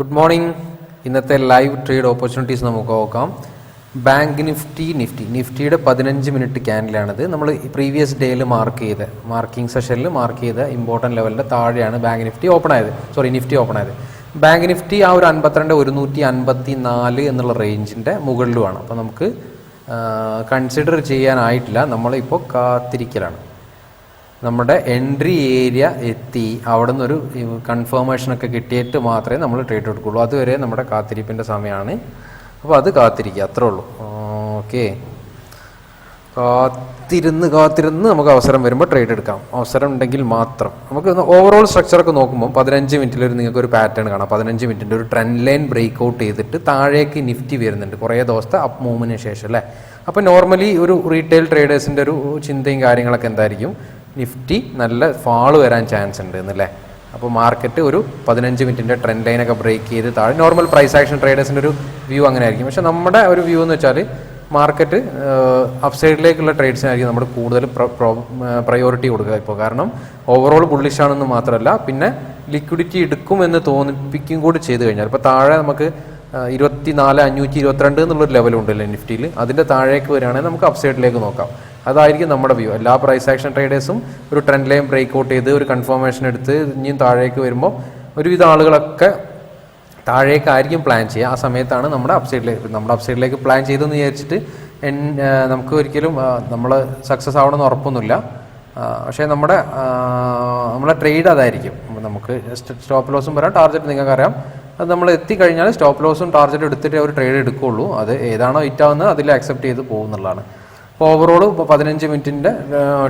Good morning. ഇന്നത്തെ live trade opportunities നമുക്ക് നോക്കാം. Bank Nifty Nifty. നിഫ്റ്റിയുടെ പതിനഞ്ച് മിനിറ്റ് ക്യാൻഡിലാണിത്. നമ്മൾ പ്രീവിയസ് ഡേയിൽ മാർക്ക് ചെയ്ത് മാർക്കിംഗ് സെഷനിൽ മാർക്ക് ചെയ്ത ഇമ്പോർട്ടന്റ് ലെവലിന്റെ താഴെയാണ് ബാങ്ക് നിഫ്റ്റി ഓപ്പൺ ആയത്. സോറി നിഫ്റ്റി ഓപ്പൺ ആയത്. ബാങ്ക് നിഫ്റ്റി ആ ഒരു അൻപത്തിരണ്ട് ഒരുന്നൂറ്റി അൻപത്തി നാല് എന്നുള്ള റേഞ്ചിന്റെ മുകളിലുമാണ്. അപ്പോൾ നമുക്ക് കൺസിഡർ ചെയ്യാനായിട്ടില്ല. നമ്മളിപ്പോൾ കാത്തിരിക്കലാണ്. നമ്മുടെ എൻട്രി ഏരിയ എത്തി. അവിടെ നിന്നൊരു കൺഫേമേഷൻ ഒക്കെ കിട്ടിയിട്ട് മാത്രമേ നമ്മൾ ട്രേഡ് എടുക്കുള്ളൂ. അതുവരെ നമ്മുടെ കാത്തിരിപ്പിന്റെ സമയമാണ്. അപ്പോൾ അത് കാത്തിരിക്കുക. അത്രേ ഉള്ളൂ. ഓക്കെ കാത്തിരുന്ന് കാത്തിരുന്ന് നമുക്ക് അവസരം വരുമ്പോൾ ട്രേഡ് എടുക്കാം. അവസരം ഉണ്ടെങ്കിൽ മാത്രം. നമുക്ക് ഓവറോൾ സ്ട്രക്ചറൊക്കെ നോക്കുമ്പോൾ പതിനഞ്ച് മിനിറ്റിൽ ഒരു നിങ്ങൾക്ക് ഒരു പാറ്റേൺ കാണാം. പതിനഞ്ച് മിനിറ്റിന്റെ ഒരു ട്രെൻഡ് ലൈൻ ബ്രേക്ക് ഔട്ട് ചെയ്തിട്ട് താഴേക്ക് നിഫ്റ്റി വരുന്നുണ്ട്. കുറേ ദിവസത്തെ അപ്പ് മൂവിന് ശേഷം അല്ലേ? അപ്പോൾ നോർമലി ഒരു റീറ്റെയിൽ ട്രേഡേഴ്സിന്റെ ഒരു ചിന്തയും കാര്യങ്ങളൊക്കെ എന്തായിരിക്കും? നിഫ്റ്റി നല്ല ഫാൾ വരാൻ ചാൻസ് ഉണ്ട് എന്നല്ലേ അപ്പോൾ മാർക്കറ്റ് ഒരു പതിനഞ്ച് മിനിറ്റിന്റെ ട്രെൻഡ് ലൈനൊക്കെ ബ്രേക്ക് ചെയ്ത് താഴെ നോർമൽ പ്രൈസ് ആക്ഷൻ ട്രേഡേഴ്സിന്റെ ഒരു വ്യൂ അങ്ങനെ ആയിരിക്കും. പക്ഷേ നമ്മുടെ ഒരു വ്യൂ എന്ന് വെച്ചാൽ മാർക്കറ്റ് അപ്സൈഡിലേക്കുള്ള ട്രേഡ്സിനായിരിക്കും നമ്മൾ കൂടുതൽ പ്രയോറിറ്റി കൊടുക്കുക ഇപ്പോൾ കാരണം ഓവറോൾ ബുള്ളിഷാണെന്ന് മാത്രമല്ല പിന്നെ ലിക്വിഡിറ്റി എടുക്കുമെന്ന് തോന്നിപ്പിക്കും കൂടി ചെയ്ത് കഴിഞ്ഞാൽ ഇപ്പോൾ താഴെ നമുക്ക് ഇരുപത്തി നാല് അഞ്ഞൂറ്റി ഇരുപത്തിരണ്ട് എന്നുള്ളൊരു ലെവലുണ്ടല്ലോ നിഫ്റ്റിയിൽ? അതിന്റെ താഴേക്ക് വരികയാണെങ്കിൽ നമുക്ക് അപ്സൈഡിലേക്ക് നോക്കാം. അതായിരിക്കും നമ്മുടെ വ്യൂ. എല്ലാ പ്രൈസ് ആക്ഷൻ ട്രേഡേഴ്സും ഒരു ട്രെൻഡ് ലൈൻ ബ്രേക്ക് ഔട്ട് ചെയ്ത് ഒരു കൺഫർമേഷൻ എടുത്ത് ഇനിയും താഴേക്ക് വരുമ്പോൾ ഒരുവിധ ആളുകളൊക്കെ താഴേക്കായിരിക്കും പ്ലാൻ ചെയ്യുക. ആ സമയത്താണ് നമ്മുടെ അപ്സൈഡിലേക്ക് നമ്മുടെ അപ്സൈഡിലേക്ക് പ്ലാൻ ചെയ്തെന്ന് വിചാരിച്ചിട്ട് എൻ നമുക്ക് ഒരിക്കലും നമ്മൾ സക്സസ് ആവണമെന്ന് ഉറപ്പൊന്നുമില്ല. പക്ഷേ നമ്മുടെ നമ്മളെ ട്രേഡ് അതായിരിക്കും. നമുക്ക് സ്റ്റോപ്പ് ലോസും വരാം. ടാർഗറ്റ് നിങ്ങൾക്കറിയാം. അത് നമ്മൾ എത്തിക്കഴിഞ്ഞാൽ സ്റ്റോപ്പ് ലോസും ടാർഗറ്റ് എടുത്തിട്ട് ഒരു ട്രേഡ് എടുക്കുകയുള്ളൂ. അത് ഏതാണോ ഇറ്റാവുന്നത് അതിൽ അക്സെപ്റ്റ് ചെയ്ത് പോകുന്നുള്ളതാണ് ഓവറോൾ ഇപ്പോൾ പതിനഞ്ച് മിനിറ്റിന്റെ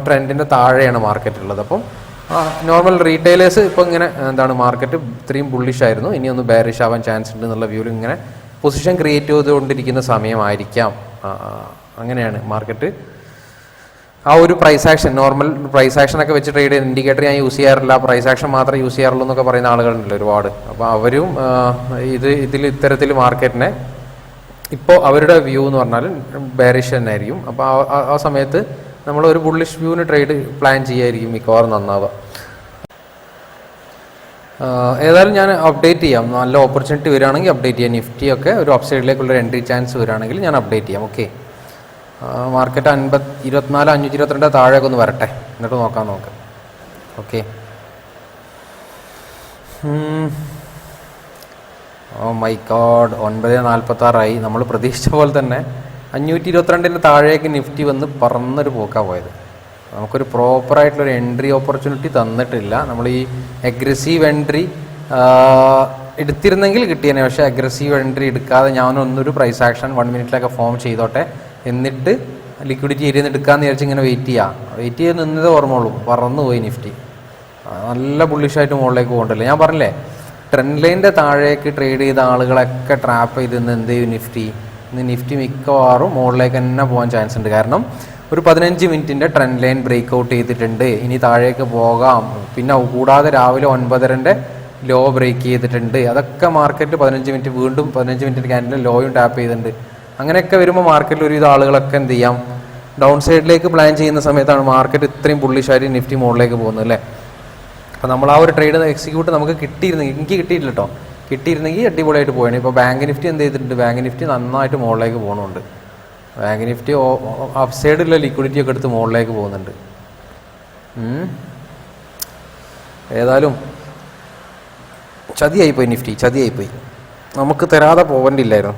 ട്രെൻഡിന്റെ താഴെയാണ് മാർക്കറ്റ് ഉള്ളത്. അപ്പം നോർമൽ റീറ്റെയിലേഴ്സ് ഇപ്പോൾ ഇങ്ങനെ എന്താണ് മാർക്കറ്റ് ഇത്രയും ബുള്ളിഷ് ആയിരുന്നു. ഇനി ഒന്ന് ബാരിഷ് ആവാൻ ചാൻസ് ഉണ്ട് എന്നുള്ള വ്യൂവിൽ ഇങ്ങനെ പൊസിഷൻ ക്രിയേറ്റ് ചെയ്തുകൊണ്ടിരിക്കുന്ന സമയമായിരിക്കാം. അങ്ങനെയാണ് മാർക്കറ്റ് ആ ഒരു price action normal price action ഒക്കെ വെച്ച് ട്രേഡ് ചെയ്യുന്ന ഇൻഡിക്കേറ്റർ ഞാൻ യൂസ് ചെയ്യാറില്ല. പ്രൈസ് ആക്ഷൻ മാത്രം യൂസ് ചെയ്യാറുള്ളൂ എന്നൊക്കെ പറയുന്ന ആളുകളുണ്ടല്ലോ ഒരുപാട്. അപ്പോൾ അവരും ഇത് ഇതിൽ ഇത്തരത്തിൽ മാർക്കറ്റിനെ ഇപ്പോൾ അവരുടെ വ്യൂ എന്ന് പറഞ്ഞാൽ ബെയറിഷ് തന്നെ ആയിരിക്കും അപ്പോൾ ആ സമയത്ത് നമ്മൾ ഒരു ബുള്ളിഷ് വ്യൂവിന് ട്രേഡ് പ്ലാൻ ചെയ്യായിരിക്കും മിക്കവാറും നന്നാവുക. ഏതായാലും ഞാൻ അപ്ഡേറ്റ് ചെയ്യാം. നല്ല ഓപ്പർച്യൂണിറ്റി വരികയാണെങ്കിൽ അപ്ഡേറ്റ് ചെയ്യാം. നിഫ്റ്റി ഒക്കെ ഒരു അപ്സൈഡിലേക്കുള്ള എൻട്രി ചാൻസ് വരികയാണെങ്കിൽ ഞാൻ അപ്ഡേറ്റ് ചെയ്യാം. ഓക്കെ മാർക്കറ്റ് അൻപത് ഇരുപത്തിനാല് അഞ്ഞൂറ്റി ഇരുപത്തിരണ്ട് താഴേക്ക് ഒന്ന് വരട്ടെ. എന്നിട്ട് നോക്കാം നോക്കാം ഓക്കെ ഓ മൈ ഗോഡ് ഒൻപത് നാൽപ്പത്തി ആറായി നമ്മൾ പ്രതീക്ഷിച്ച പോലെ തന്നെ അഞ്ഞൂറ്റി ഇരുപത്തിരണ്ടിന് താഴേക്ക് നിഫ്റ്റി വന്ന് പറന്നൊരു പോക്കാണ് പോയത്. നമുക്കൊരു പ്രോപ്പറായിട്ടുള്ളൊരു എൻട്രി ഓപ്പർച്യൂണിറ്റി തന്നിട്ടില്ല. നമ്മൾ ഈ അഗ്രസീവ് എൻട്രി എടുത്തിരുന്നെങ്കിൽ കിട്ടിയേനെ. പക്ഷേ അഗ്രസീവ് എൻട്രി എടുക്കാതെ ഞാൻ ഒന്നൊരു പ്രൈസ് ആക്ഷൻ വൺ മിനിറ്റിലൊക്കെ ഫോം ചെയ്തോട്ടെ. എന്നിട്ട് ലിക്വിഡിറ്റി ഏരിയ എടുക്കാമെന്ന് വിചാരിച്ച് ഇങ്ങനെ വെയിറ്റ് ചെയ്യാം. വെയിറ്റ് ചെയ്ത് നിന്നതേ ഓർമ്മയുള്ളൂ. പറന്നു പോയി നിഫ്റ്റി നല്ല ബുള്ളിഷായിട്ട് മുകളിലേക്ക് പോകണ്ടല്ലേ? ഞാൻ പറഞ്ഞില്ലേ? ട്രെൻഡ് ലൈന്റെ താഴേക്ക് ട്രേഡ് ചെയ്ത ആളുകളൊക്കെ ട്രാപ്പ് ചെയ്ത് ഇന്ന് എന്ത് ചെയ്യും? നിഫ്റ്റി ഇന്ന് നിഫ്റ്റി മിക്കവാറും മുകളിലേക്ക് തന്നെ പോകാൻ ചാൻസ് ഉണ്ട്. കാരണം ഒരു പതിനഞ്ച് മിനിറ്റിന്റെ ട്രെൻഡ് ലൈൻ ബ്രേക്ക് ഔട്ട് ചെയ്തിട്ടുണ്ട്. ഇനി താഴേക്ക് പോകാം. പിന്നെ കൂടാതെ രാവിലെ ഒൻപതരന്റെ ലോ ബ്രേക്ക് ചെയ്തിട്ടുണ്ട്. അതൊക്കെ മാർക്കറ്റ് പതിനഞ്ച് മിനിറ്റ് വീണ്ടും പതിനഞ്ച് മിനിറ്റ് ക്യാൻഡിൽ ലോയും ടാപ്പ് ചെയ്തിട്ടുണ്ട്. അങ്ങനെയൊക്കെ വരുമ്പോൾ മാർക്കറ്റിൽ ഒരുവിധ ആളുകളൊക്കെ എന്ത് ചെയ്യാം? ഡൗൺ സൈഡിലേക്ക് പ്ലാൻ ചെയ്യുന്ന സമയത്താണ് മാർക്കറ്റ് ഇത്രയും പുള്ളിഷാരി നിഫ്റ്റി മുകളിലേക്ക് പോകുന്നത് അല്ലേ? അപ്പോൾ നമ്മൾ ആ ഒരു ട്രേഡ് എക്സിക്യൂട്ട് നമുക്ക് കിട്ടിയിരുന്നെങ്കിൽ എനിക്ക് കിട്ടിയിട്ടില്ല കേട്ടോ കിട്ടിയിരുന്നെങ്കിൽ അടിപൊളിയായിട്ട് പോയാണ് ഇപ്പോൾ ബാങ്ക് നിഫ്റ്റി എന്ത് ചെയ്തിട്ടുണ്ട്? ബാങ്ക് നിഫ്റ്റി നന്നായിട്ട് മുകളിലേക്ക് പോകുന്നുണ്ട്. ബാങ്ക് നിഫ്റ്റി അപ്പ് സൈഡിലുള്ള ലിക്വിഡിറ്റി ഒക്കെ എടുത്ത് മുകളിലേക്ക് പോകുന്നുണ്ട്. ഏതായാലും ചതിയായിപ്പോയി നിഫ്റ്റി ചതിയായിപ്പോയി. നമുക്ക് തരാതെ പോകേണ്ടില്ലായിരുന്നു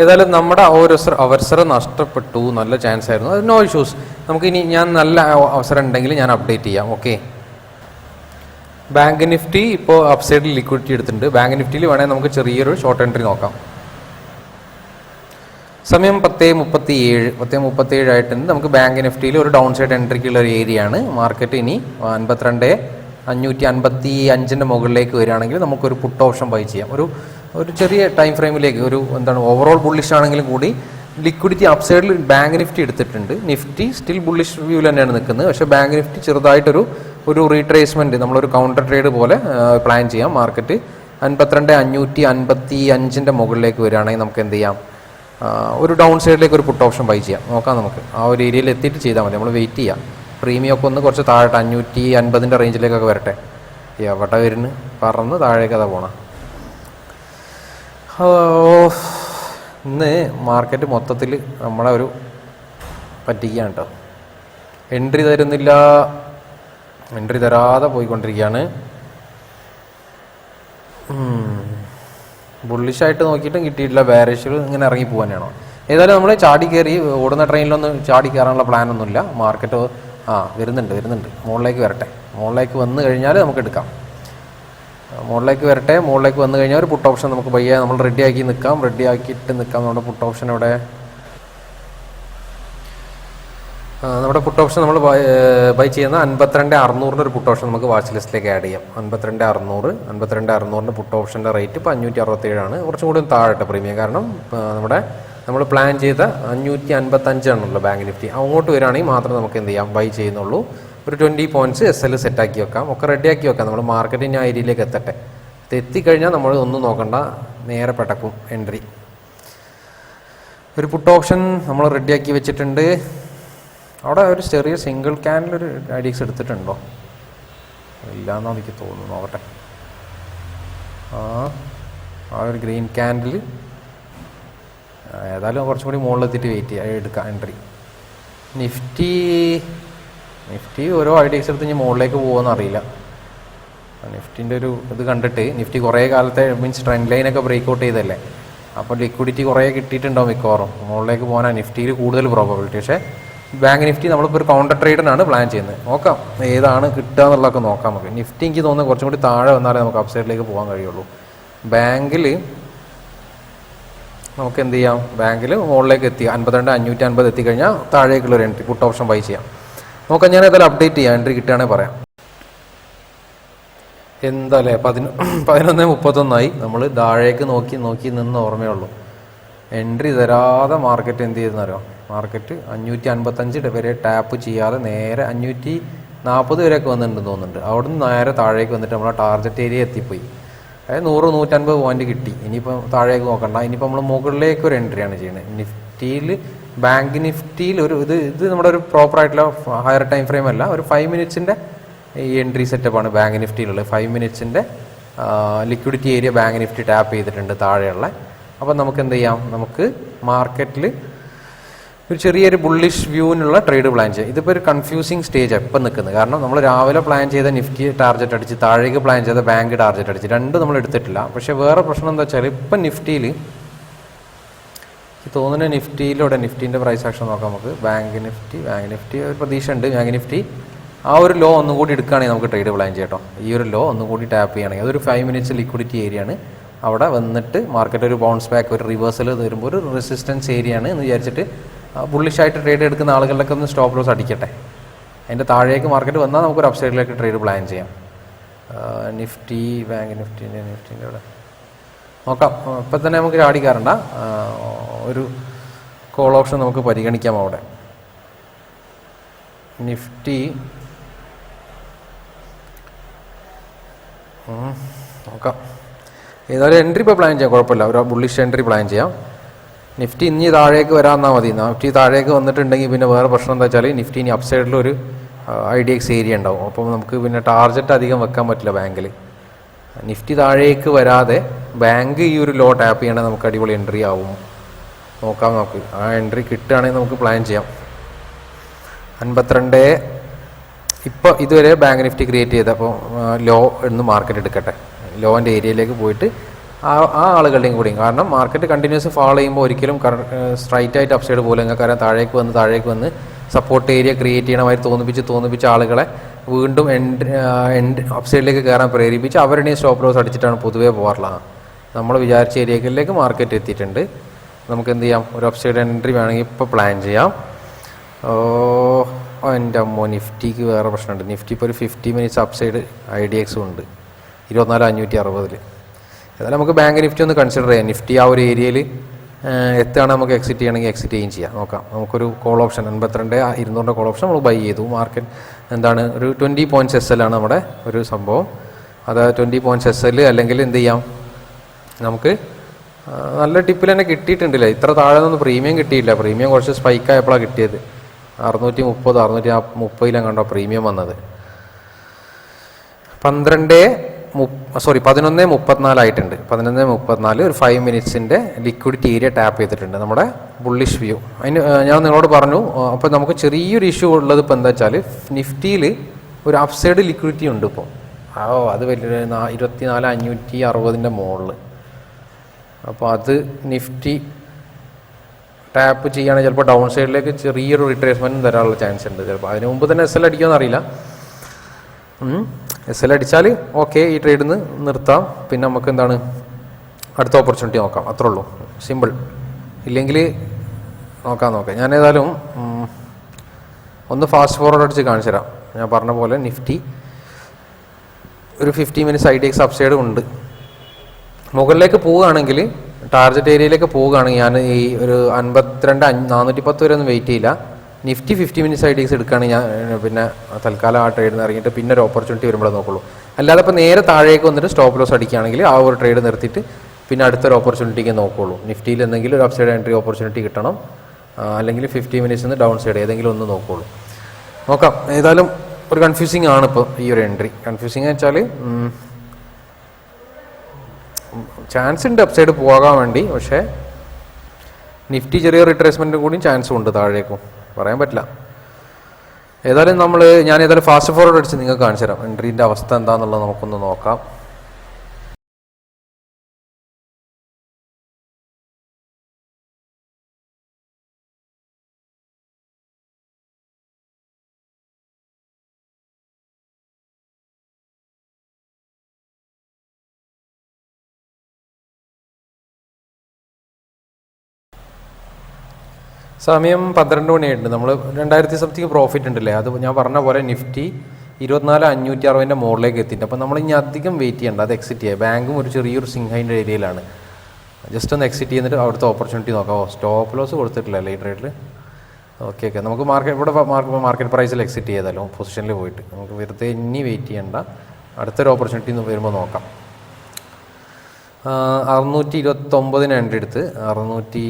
ഏതായാലും നമ്മുടെ ഒരു അവസരം നഷ്ടപ്പെട്ടു. നല്ല ചാൻസ് ആയിരുന്നു. അത് നോ ഇഷ്യൂസ് നമുക്ക് ഇനി ഞാൻ നല്ല അവസരം ഉണ്ടെങ്കിൽ ഞാൻ അപ്ഡേറ്റ് ചെയ്യാം. ഓക്കെ ബാങ്ക് നിഫ്റ്റി ഇപ്പോൾ അപ്സൈഡിൽ ലിക്വിഡിറ്റി എടുത്തിട്ടുണ്ട്. ബാങ്ക് നിഫ്റ്റിയിൽ വേണമെങ്കിൽ നമുക്ക് ചെറിയൊരു ഷോർട്ട് എൻട്രി നോക്കാം. സമയം പത്തേ മുപ്പത്തി ഏഴ് പത്തേ മുപ്പത്തി ഏഴ് ആയിട്ടുണ്ട് നമുക്ക് ബാങ്ക് നിഫ്റ്റിയിൽ ഒരു ഡൗൺ സൈഡ് എൻട്രിക്കുള്ള ഒരു ഏരിയ ആണ്. മാർക്കറ്റ് ഇനി അൻപത്തിരണ്ട് അഞ്ഞൂറ്റി അൻപത്തി അഞ്ചിന്റെ മുകളിലേക്ക് വരികയാണെങ്കിൽ നമുക്കൊരു പുട്ട് ഓപ്ഷൻ ബൈ ചെയ്യാം. ഒരു ഒരു ചെറിയ ടൈം ഫ്രെയിമിലേക്ക് ഒരു എന്താണ് ഓവറോൾ ബുള്ളിഷ് ആണെങ്കിലും കൂടി ലിക്വിഡിറ്റി അപ്സൈഡിൽ ബാങ്ക് നിഫ്റ്റി എടുത്തിട്ടുണ്ട്. നിഫ്റ്റി സ്റ്റിൽ ബുള്ളിഷ് വ്യൂവിൽ തന്നെയാണ് നിൽക്കുന്നത്. പക്ഷേ ബാങ്ക് നിഫ്റ്റി ചെറുതായിട്ടൊരു ഒരു റീട്രേസ്മെന്റ് നമ്മളൊരു കൗണ്ടർ ട്രേഡ് പോലെ പ്ലാൻ ചെയ്യാം മാർക്കറ്റ് അൻപത്തിരണ്ട് അഞ്ഞൂറ്റി അൻപത്തി അഞ്ചിന്റെ മുകളിലേക്ക് വരികയാണെങ്കിൽ നമുക്ക് എന്ത് ചെയ്യാം? ഒരു ഡൗൺ സൈഡിലേക്ക് ഒരു പുട്ട് ഓപ്ഷൻ ബൈ ചെയ്യാം. നോക്കാം നമുക്ക്. ആ ഒരു ഏരിയയിൽ എത്തിയിട്ട് ചെയ്താൽ മതി. നമ്മൾ വെയിറ്റ് ചെയ്യാം. പ്രീമിയം ഒക്കെ ഒന്ന് കുറച്ച് താഴെ അഞ്ഞൂറ്റി അൻപതിന്റെ റേഞ്ചിലേക്കൊക്കെ വരട്ടെ. എവിടെ വരുന്നു? പറന്ന് താഴേക്ക് അതാ പോണം. ഇന്ന് മാർക്കറ്റ് മൊത്തത്തിൽ നമ്മളെ ഒരു പറ്റിക്കുകയാണ് കേട്ടോ. എൻട്രി തരുന്നില്ല എൻട്രി തരാതെ പോയിക്കൊണ്ടിരിക്കുകയാണ്. ബുള്ളിഷായിട്ട് നോക്കിയിട്ടും കിട്ടിയിട്ടില്ല. ബാരിഷുകൾ ഇങ്ങനെ ഇറങ്ങി പോകാനാണോ ഏതായാലും നമ്മൾ ചാടി കയറി ഓടുന്ന ട്രെയിനിലൊന്നും ചാടി കയറാനുള്ള പ്ലാനൊന്നുമില്ല മാർക്കറ്റ് ആ വരുന്നുണ്ട് വരുന്നുണ്ട്. മുകളിലേക്ക് വരട്ടെ. മുകളിലേക്ക് വന്നു കഴിഞ്ഞാൽ നമുക്ക് എടുക്കാം. മുകളിലേക്ക് വരട്ടെ. മുകളിലേക്ക് വന്നു കഴിഞ്ഞാൽ ഒരു പുട്ട് ഓപ്ഷൻ നമുക്ക് പയ്യെ നമ്മൾ റെഡിയാക്കി നിൽക്കാം. റെഡി ആക്കിയിട്ട് നിൽക്കാം. നമ്മുടെ പുട്ട് ഓപ്ഷൻ ഇവിടെ. നമ്മുടെ പുട്ട് ഓപ്ഷൻ നമ്മൾ ബൈ ചെയ്യുന്ന അൻപത്തിരണ്ട് അറുന്നൂറിന്റെ ഒരു പുട്ട് ഓപ്ഷൻ നമുക്ക് വാച്ച് ലിസ്റ്റിലേക്ക് ആഡ് ചെയ്യാം. അൻപത്തിരണ്ട് അറുന്നൂറ് അൻപത്തിരണ്ട് അറുന്നൂറിന്റെ പുട്ട് ഓപ്ഷന്റെ റേറ്റ് ഇപ്പോൾ അഞ്ഞൂറ്റി അറുപത്തേഴാണ് കുറച്ചും കൂടി താഴട്ടെ പ്രീമിയം കാരണം നമ്മുടെ നമ്മൾ പ്ലാൻ ചെയ്ത അഞ്ഞൂറ്റി അൻപത്തഞ്ചാണല്ലോ ബാങ്ക് നിഫ്റ്റി അങ്ങോട്ട് വരികയാണെങ്കിൽ മാത്രം നമുക്ക് എന്ത് ചെയ്യാം? ബൈ ചെയ്യുന്നുള്ളൂ. ഒരു twenty points S L set ആക്കി വെക്കാം. ഒക്കെ റെഡിയാക്കി വെക്കാം. നമ്മൾ മാർക്കറ്റിന്റെ ആ ഏരിയയിലേക്ക് എത്തട്ടെ എത്തിക്കഴിഞ്ഞാൽ നമ്മൾ ഒന്നും നോക്കണ്ട. നേരെ പെട്ടക്കും എൻട്രി ഒരു പുട്ട് ഓപ്ഷൻ നമ്മൾ റെഡിയാക്കി വെച്ചിട്ടുണ്ട്. അവിടെ ഒരു ചെറിയ സിംഗിൾ ക്യാനിൽ ഒരു ഐഡിയക്സ് എടുത്തിട്ടുണ്ടോ? ഇല്ലാന്നാ എനിക്ക് തോന്നുന്നു നോക്കട്ടെ ആ ആ ഒരു ഗ്രീൻ ക്യാൻഡിൽ ഏതായാലും കുറച്ചും കൂടി മുകളിലെത്തിയിട്ട് വെയിറ്റ് ചെയ്യാം എടുക്കാം എൻട്രി നിഫ്റ്റി നിഫ്റ്റി ഓരോ ഐഡിയക്സ് എടുത്ത് ഇനി മുകളിലേക്ക് പോകുമെന്ന് അറിയില്ല. നിഫ്റ്റിന്റെ ഒരു ഇത് കണ്ടിട്ട് നിഫ്റ്റി കുറേ കാലത്തെ മീൻസ് ട്രെൻഡ് ലൈനൊക്കെ ബ്രേക്ക് ഔട്ട് ചെയ്തല്ലേ? അപ്പോൾ ലിക്വിഡിറ്റി കുറേ കിട്ടിയിട്ടുണ്ടാവും മിക്കവാറും. മുകളിലേക്ക് പോകാനാണ് നിഫ്റ്റിയിൽ കൂടുതൽ പ്രോബബിലിറ്റി പക്ഷേ ബാങ്ക് നിഫ്റ്റി നമ്മളിപ്പോൾ ഒരു കൗണ്ടർ ട്രേഡിനാണ് പ്ലാൻ ചെയ്യുന്നത്. നോക്കാം ഏതാണ് കിട്ടുക എന്നുള്ളതൊക്കെ നോക്കാം നമുക്ക്. നിഫ്റ്റി എനിക്ക് തോന്നുന്നത് കുറച്ചും കൂടി താഴെ വന്നാലേ നമുക്ക് അപ്സൈഡിലേക്ക് പോകാൻ കഴിയുള്ളൂ. ബാങ്കിൽ നമുക്ക് എന്ത് ചെയ്യാം? ബാങ്കിൽ മുകളിലേക്ക് എത്തി അൻപത്തിരണ്ട് അഞ്ഞൂറ്റി അൻപത് എത്തിക്കഴിഞ്ഞാൽ താഴേക്കുള്ള ഒരു എൻട്രി പുട്ട് ഓപ്ഷൻ ബൈ ചെയ്യാം. നോക്കാം ഞാൻ ഏതായാലും അപ്ഡേറ്റ് ചെയ്യാം എൻട്രി കിട്ടുകയാണെങ്കിൽ പറയാം. എന്താല്ലേ പതിനൊ പതിനൊന്ന് മുപ്പത്തൊന്നായി. നമ്മൾ താഴേക്ക് നോക്കി നോക്കി നിന്ന് ഓർമ്മയുള്ളൂ എൻട്രി തരാതെ മാർക്കറ്റ് എന്ത് ചെയ്തെന്നറിയോ മാർക്കറ്റ് അഞ്ഞൂറ്റി അൻപത്തഞ്ച് വരെ ടാപ്പ് ചെയ്യാതെ നേരെ അഞ്ഞൂറ്റി നാൽപ്പത് വരെയൊക്കെ വന്നിട്ടുണ്ടെന്ന് തോന്നുന്നുണ്ട്. അവിടെ നിന്ന് നേരെ താഴേക്ക് വന്നിട്ട് നമ്മളെ ടാർഗറ്റ് ഏരിയ എത്തിപ്പോയി. അതായത് നൂറ് നൂറ്റൻപത് പോയിന്റ് കിട്ടി. ഇനിയിപ്പോൾ താഴേക്ക് നോക്കണ്ട. ഇനിയിപ്പോൾ നമ്മൾ മുകളിലേക്ക് ഒരു എൻട്രിയാണ് ചെയ്യുന്നത് നിഫ്റ്റിയിൽ ബാങ്ക് നിഫ്റ്റിയിൽ ഒരു ഇത് ഇത് നമ്മുടെ ഒരു പ്രോപ്പർ ആയിട്ടുള്ള ഹയർ ടൈം ഫ്രെയിം അല്ല. ഒരു ഫൈവ് മിനിറ്റ്സിന്റെ ഈ എൻട്രി സെറ്റപ്പാണ് ബാങ്ക് നിഫ്റ്റിയിലുള്ളത്. Five മിനിറ്റ്സിന്റെ liquidity area bank Nifty tap ചെയ്തിട്ടുണ്ട് താഴെയുള്ള. അപ്പോൾ നമുക്ക് എന്ത് ചെയ്യാം? നമുക്ക് മാർക്കറ്റിൽ ഒരു ചെറിയൊരു ബുള്ളിഷ് വ്യൂവിനുള്ള ട്രേഡ് പ്ലാൻ ചെയ്യുക ഇതിപ്പോൾ ഒരു കൺഫ്യൂസിങ് സ്റ്റേജ് എപ്പം നിൽക്കുന്നത്. കാരണം നമ്മൾ രാവിലെ പ്ലാൻ ചെയ്ത നിഫ്റ്റി ടാർഗറ്റ് അടിച്ച് താഴേക്ക് പ്ലാൻ ചെയ്ത ബാങ്ക് ടാർഗറ്റ് അടിച്ച് രണ്ട് നമ്മൾ എടുത്തിട്ടില്ല. പക്ഷേ വേറെ പ്രശ്നം എന്താ വെച്ചാൽ ഇപ്പം നിഫ്റ്റിയിൽ തോന്നുന്ന നിഫ്റ്റിയിലൂടെ നിഫ്റ്റീന്റെ പ്രൈസ് ആക്ഷൻ നോക്കാം നമുക്ക്. ബാങ്ക് നിഫ്റ്റി ബാങ്ക് നിഫ്റ്റി ഒരു പ്രതീക്ഷ ഉണ്ട് ബാങ്ക് നിഫ്റ്റി ആ ഒരു ലോ ഒന്നും കൂടി എടുക്കുകയാണെങ്കിൽ നമുക്ക് ട്രേഡ് പ്ലാൻ ചെയ്യട്ടോ ഈ ഒരു ലോ ഒന്നും കൂടി ടാപ്പ് ചെയ്യുകയാണെങ്കിൽ അതൊരു ഫൈവ് മിനിറ്റ്സ് ലിക്വിഡിറ്റി ഏരിയ ആണ്. അവിടെ വന്നിട്ട് മാർക്കറ്റ് ഒരു ബൗൺസ് ബാക്ക് ഒരു റിവേഴ്സൽ വരുമ്പോൾ ഒരു റെസിസ്റ്റൻസ് ഏരിയ ആണ് എന്ന് വിചാരിച്ചിട്ട് ബുള്ളിഷായിട്ട് ട്രേഡ് എടുക്കുന്ന ആളുകളിലൊക്കെ ഒന്ന് സ്റ്റോപ്പ് ലോസ് അടിക്കട്ടെ. അതിന്റെ താഴേക്ക് മാർക്കറ്റ് വന്നാൽ നമുക്കൊരു അപ്സൈഡിലേക്ക് ട്രേഡ് പ്ലാൻ ചെയ്യാം. നിഫ്റ്റി ബാങ്ക് നിഫ്റ്റിന്റെ നിഫ്റ്റിന്റെ അവിടെ. നോക്കാം. ഇപ്പം തന്നെ നമുക്ക് ചാടി ഒരു കോൾ ഓപ്ഷൻ നമുക്ക് പരിഗണിക്കാം അവിടെ. നിഫ്റ്റി നോക്കാം. ഏതായാലും എൻട്രി ഇപ്പോൾ പ്ലാൻ ചെയ്യാം. കുഴപ്പമില്ല. ഒരു ബുള്ളിഷ് എൻട്രി പ്ലാൻ ചെയ്യാം. നിഫ്റ്റി ഇനി താഴേക്ക് വരാമെന്നാൽ മതി. നിഫ്റ്റി താഴേക്ക് വന്നിട്ടുണ്ടെങ്കിൽ പിന്നെ വേറെ പ്രശ്നം എന്താ വെച്ചാൽ നിഫ്റ്റി ഇനി അപ്സൈഡിലൊരു ഐ ഡി എക്സ് ഏരിയ ഉണ്ടാവും. അപ്പം നമുക്ക് പിന്നെ ടാർജറ്റ് അധികം വെക്കാൻ പറ്റില്ല ബാങ്കിൽ നിഫ്റ്റി താഴേക്ക് വരാതെ ബാങ്ക് ഈ ഒരു ലോ ടാപ്പ് ചെയ്യണമെങ്കിൽ നമുക്ക് അടിപൊളി എൻട്രി ആവും. നോക്കാം നമുക്ക്. ആ എൻട്രി കിട്ടുകയാണെങ്കിൽ നമുക്ക് പ്ലാൻ ചെയ്യാം. അൻപത്തിരണ്ട് ഇപ്പോൾ ഇതുവരെ ബാങ്ക് നിഫ്റ്റി ക്രിയേറ്റ് ചെയ്ത് അപ്പോൾ ലോ എന്ന് മാർക്കറ്റ് എടുക്കട്ടെ. ലോന്റെ ഏരിയയിലേക്ക് പോയിട്ട് ആ ആ ആളുകളുടെയും കൂടിയും. കാരണം മാർക്കറ്റ് കണ്ടിന്യൂസ് ഫോളോ ചെയ്യുമ്പോൾ ഒരിക്കലും സ്ട്രൈറ്റ് ആയിട്ട് അപ്സൈഡ് പോലെ കാരണം താഴേക്ക് വന്ന് താഴേക്ക് വന്ന് സപ്പോർട്ട് ഏരിയ ക്രിയേറ്റ് ചെയ്യണമായി തോന്നിപ്പിച്ച് തോന്നിപ്പിച്ച ആളുകളെ വീണ്ടും എൻഡ് എൻഡ് അപ്സൈഡിലേക്ക് കയറാൻ പ്രേരിപ്പിച്ച് അവരുടെയും സ്റ്റോപ്പ് ലോസ് അടിച്ചിട്ടാണ് പൊതുവേ പോകാറുള്ളത് നമ്മൾ വിചാരിച്ച ഏരിയകളിലേക്ക് മാർക്കറ്റ് എത്തിയിട്ടുണ്ട്. നമുക്ക് എന്ത് ചെയ്യാം? ഒരു അപ്സൈഡ് എൻട്രി വേണമെങ്കിൽ ഇപ്പോൾ പ്ലാൻ ചെയ്യാം. ഓ, എന്റെ അമ്മോ നിഫ്റ്റിക്ക് വേറെ പ്രശ്നമുണ്ട്. നിഫ്റ്റി ഇപ്പോൾ ഒരു fifty minutes upside I D എക്സും ഉണ്ട്. ഇരുപത്തിനാല് അഞ്ഞൂറ്റി അറുപതിൽ ഏതായാലും നമുക്ക് ബാങ്ക് നിഫ്റ്റി ഒന്ന് കൺസിഡർ ചെയ്യാം. നിഫ്റ്റി ആ ഒരു ഏരിയയിൽ എത്താണ് നമുക്ക് എക്സിറ്റ് ചെയ്യണമെങ്കിൽ എക്സിറ്റ് ചെയ്യുകയും ചെയ്യാം. നോക്കാം. നമുക്കൊരു കോൾ ഓപ്ഷൻ എൺപത്തിരണ്ട് ഇരുന്നൂറിന്റെ കോൾ ഓപ്ഷൻ നമ്മൾ ബൈ ചെയ്തു. മാർക്കറ്റ് എന്താണ്? ഒരു ട്വന്റി പോയിന്റ്സ് എസ് എൽ ആണ് നമ്മുടെ ഒരു സംഭവം. അത് ട്വന്റി പോയിന്റ്സ് എസ് എൽ അല്ലെങ്കിൽ എന്ത് ചെയ്യാം? നമുക്ക് നല്ല ടിപ്പിൽ തന്നെ കിട്ടിയിട്ടുണ്ടല്ലേ? ഇത്ര താഴെ നിന്ന് പ്രീമിയം കിട്ടിയില്ല. പ്രീമിയം കുറച്ച് സ്പൈക്ക് ആയപ്പോഴാണ് കിട്ടിയത്. അറുന്നൂറ്റി മുപ്പത് അറുന്നൂറ്റി മുപ്പതിലാണ് കണ്ടോ പ്രീമിയം വന്നത്. പന്ത്രണ്ട് സോറി പതിനൊന്ന് മുപ്പത്തിനാലായിട്ടുണ്ട്. പതിനൊന്ന് മുപ്പത്തിനാല് ഒരു ഫൈവ് മിനിറ്റ്സിന്റെ ലിക്വിഡിറ്റി ഏരിയ ടാപ്പ് ചെയ്തിട്ടുണ്ട് നമ്മുടെ ബുള്ളിഷ് വ്യൂ അതിന് ഞാൻ നിങ്ങളോട് പറഞ്ഞു അപ്പോൾ നമുക്ക് ചെറിയൊരു ഇഷ്യൂ ഉള്ളത് ഇപ്പോൾ എന്താ വെച്ചാൽ നിഫ്റ്റിയിൽ ഒരു അപ്സൈഡ് ലിക്വിഡിറ്റി ഉണ്ട് ഇപ്പോൾ ഓ അത് വലിയൊരു ഇരുപത്തി ഇരുപത്തിനാല് അഞ്ഞൂറ്റി അറുപതിന്റെ മുകളിൽ അപ്പോൾ അത് നിഫ്റ്റി ടാപ്പ് ചെയ്യുകയാണെങ്കിൽ ചിലപ്പോൾ ഡൗൺ സൈഡിലേക്ക് ചെറിയൊരു റിട്രേസ്മെന്റും തരാനുള്ള ചാൻസ് ഉണ്ട്. ചിലപ്പോൾ അതിന് മുമ്പ് തന്നെ എസ് എൽ അടിക്കുമെന്ന് അറിയില്ല. എസ് എൽ അടിച്ചാൽ ഓക്കെ ഈ ട്രേഡിൽ നിന്ന് നിർത്താം. പിന്നെ നമുക്ക് എന്താണ്? അടുത്ത ഓപ്പർച്യൂണിറ്റി നോക്കാം. അത്രേ ഉള്ളൂ. സിമ്പിൾ ഇല്ലെങ്കിൽ നോക്കാം നോക്കാം. ഞാൻ ഏതായാലും ഒന്ന് ഫാസ്റ്റ് ഫോർവേഡ് അടിച്ച് കാണിച്ചു തരാം. ഞാൻ പറഞ്ഞ പോലെ നിഫ്റ്റി ഒരു fifty minutes I D X അപ്സൈഡും ഉണ്ട്. മുകളിലേക്ക് പോവുകയാണെങ്കിൽ ടാർജറ്റ് ഏരിയയിലേക്ക് പോവുകയാണെങ്കിൽ ഞാൻ ഈ ഒരു അൻപത്തിരണ്ട് നാനൂറ്റി പത്ത് വരെ ഒന്നും വെയിറ്റ് ചെയ്യില്ല. Nifty fifty minutes I D X എടുക്കുകയാണെങ്കിൽ ഞാൻ പിന്നെ തൽക്കാലം ആ ട്രേഡ് ഇറങ്ങിയിട്ട് പിന്നെ ഒരു ഓപ്പർച്യൂണിറ്റി വരുമ്പോൾ നോക്കുള്ളൂ. അല്ലാതെ ഇപ്പോൾ നേരെ താഴേക്ക് വന്നിട്ട് സ്റ്റോപ്പ് ലോസ് അടിക്കുകയാണെങ്കിൽ ആ ഒരു ട്രേഡ് നിർത്തിയിട്ട് പിന്നെ അടുത്തൊരു ഓപ്പർച്യൂണിറ്റിക്ക് നോക്കുള്ളൂ. നിഫ്റ്റിയിൽ എന്തെങ്കിലും ഒരു അപ്സൈഡ് എൻട്രി ഓപ്പർച്യൂണിറ്റി കിട്ടണം അല്ലെങ്കിൽ ഫിഫ്റ്റി മിനിറ്റ്സ് നിന്ന് ഡൗൺ സൈഡ് ഏതെങ്കിലും ഒന്ന് നോക്കുള്ളൂ. നോക്കാം. ഏതായാലും ഒരു കൺഫ്യൂസിങ് ആണ് ഇപ്പോൾ ഈ ഒരു എൻട്രി കൺഫ്യൂസിങ് വെച്ചാൽ ചാൻസ് ഉണ്ട് അപ്സൈഡ് പോകാൻ വേണ്ടി പക്ഷേ നിഫ്റ്റി ചെറിയ റിട്രേസ്മെന്റും കൂടി ചാൻസും ഉണ്ട് താഴേക്കും. പറയാൻ പറ്റില്ല. ഏതായാലും നമ്മൾ ഞാൻ ഏതായാലും ഫാസ്റ്റ് ഫോർവേഡ് അടിച്ച് നിങ്ങൾക്ക് കാണിച്ചു തരാം എൻട്രീന്റെ അവസ്ഥ എന്താണെന്നുള്ളത് നമുക്കൊന്ന് നോക്കാം. സമയം പന്ത്രണ്ട് മണിയായിട്ടുണ്ട്. നമ്മൾ രണ്ടായിരത്തി സംതിങ് പ്രോഫിറ്റ് ഉണ്ടല്ലേ? അത് ഞാൻ പറഞ്ഞ പോലെ നിഫ്റ്റി ഇരുപത്തിനാല് അഞ്ഞൂറ്റി അറുപതിന്റെ മുകളിലേക്ക് എത്തിയിട്ടുണ്ട്. അപ്പോൾ നമ്മൾ ഇനി അധികം വെയിറ്റ് ചെയ്യേണ്ട. അത് എക്സിറ്റ് ചെയ്യുക ബാങ്കും ഒരു ചെറിയൊരു സിംഹൈന്റെ ഏരിയയിലാണ് ജസ്റ്റ് ഒന്ന് എക്സിറ്റ് ചെയ്തിട്ട് അവിടുത്തെ ഓപ്പർച്യൂണിറ്റി നോക്കാം. സ്റ്റോപ്പ് ലോസ് കൊടുത്തിട്ടില്ല ഈ ട്രേഡിൽ ഓക്കെ ഓക്കെ നമുക്ക് മാർക്കറ്റ് ഇവിടെ മാർക്കറ്റ് പ്രൈസിൽ എക്സിറ്റ് ചെയ്താലോ? പൊസിഷനിൽ പോയിട്ട്. നമുക്ക് വെറുതെ ഇനി വെയിറ്റ് ചെയ്യേണ്ട. അടുത്തൊരു ഓപ്പർച്യൂണിറ്റി വരുമ്പോൾ നോക്കാം. അറുന്നൂറ്റി ഇരുപത്തൊമ്പതിന് എൻട്രി എടുത്ത് അറുന്നൂറ്റി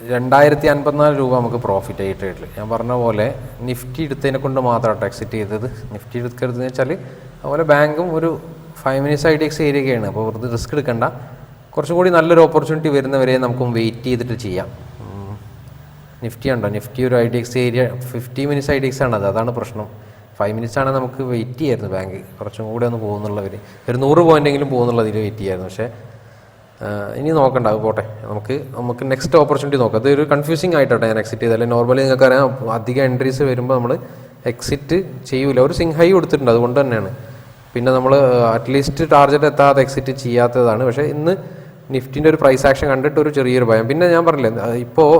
രണ്ടായിരത്തി അൻപത്തിനാല് രൂപ നമുക്ക് പ്രോഫിറ്റ് ആയി ട്രേഡിൽ ഞാൻ പറഞ്ഞ പോലെ നിഫ്റ്റി എടുത്തതിനെ കൊണ്ട് മാത്രമാണ് എക്സിറ്റ് ചെയ്തത്. നിഫ്റ്റി എടുക്കരുതെന്ന് വെച്ചാൽ അതുപോലെ ബാങ്കും ഒരു five minutes I T X ഏരിയയൊക്കെയാണ് അപ്പോൾ വെറുതെ റിസ്ക് എടുക്കേണ്ട. കുറച്ചുകൂടി നല്ലൊരു ഓപ്പർച്യൂണിറ്റി വരുന്നവരെ നമുക്ക് വെയിറ്റ് ചെയ്തിട്ട് ചെയ്യാം. നിഫ്റ്റി ഉണ്ടോ? നിഫ്റ്റി ഒരു I D X area fifty minutes I D X ആണത്. അത് അതാണ് പ്രശ്നം. ഫൈവ് മിനിറ്റ്സ് ആണ് നമുക്ക് വെയിറ്റ് ചെയ്യായിരുന്നു ബാങ്ക് കുറച്ചും കൂടി ഒന്ന് പോകുന്നുള്ളവർ ഒരു നൂറ് പോയിന്റെങ്കിലും പോകുന്നുള്ളതിൽ വെയിറ്റ് ചെയ്യായിരുന്നു. പക്ഷേ ഇനി നോക്കണ്ട പോട്ടെ. നമുക്ക് നമുക്ക് നെക്സ്റ്റ് ഓപ്പർച്യൂണിറ്റി നോക്കാം. അതൊരു കൺഫ്യൂസിങ് ആയിട്ടാണ് ഞാൻ എക്സിറ്റ് ചെയ്തല്ലേ നോർമലി നോർമലി നിങ്ങൾക്കറിയാം അധികം എൻട്രീസ് വരുമ്പോൾ നമ്മൾ എക്സിറ്റ് ചെയ്യൂല. ഒരു സിംഗ് ഹൈ കൊടുത്തിട്ടുണ്ട് അതുകൊണ്ട് തന്നെയാണ്. പിന്നെ നമ്മൾ അറ്റ്ലീസ്റ്റ് ടാർഗറ്റ് എത്താതെ എക്സിറ്റ് ചെയ്യാത്തതാണ്. പക്ഷേ ഇന്ന് നിഫ്റ്റിന്റെ ഒരു പ്രൈസ് ആക്ഷൻ കണ്ടിട്ട് ഒരു ചെറിയൊരു ഭയം. പിന്നെ ഞാൻ പറഞ്ഞില്ലേ ഇപ്പോൾ